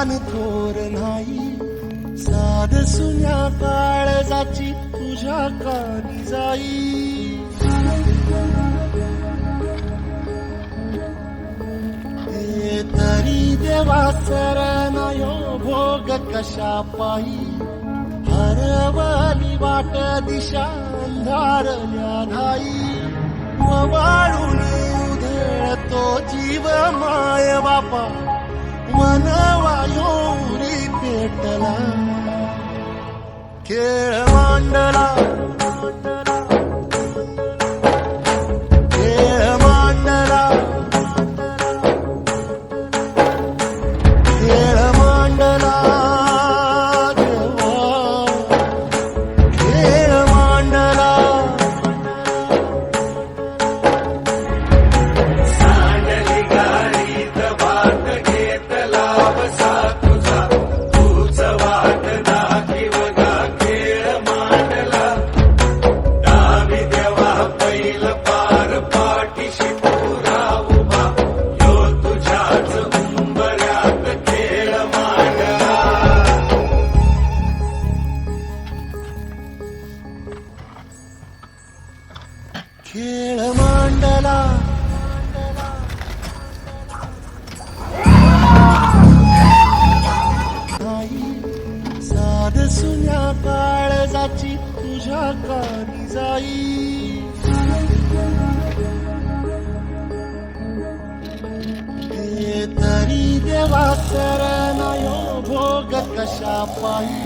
मान थोर नाही. साध सुन्या काळजाची तुझ्या कानी जाई. तरी देवा यो भोग कशा पायी. हरवली वाट दिशा अंधारल्या धाई वाळून उधळतो जीव माय बापा वनवायोरी पेटला खेळ मांडला. खेळ मांडला साध सुन्या काळजाची तुझ्या कानी जाई. तरी देवा सरनायो भोग कशा पायी.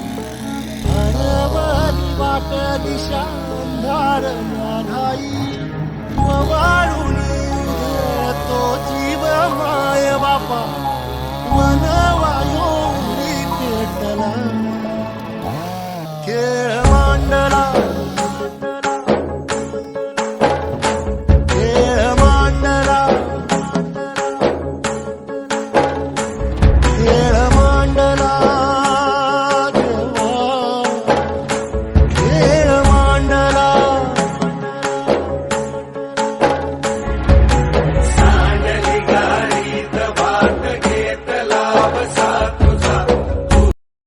हरवली वाट दिशा अंधार नाही वाळून तो जीव माय बापा.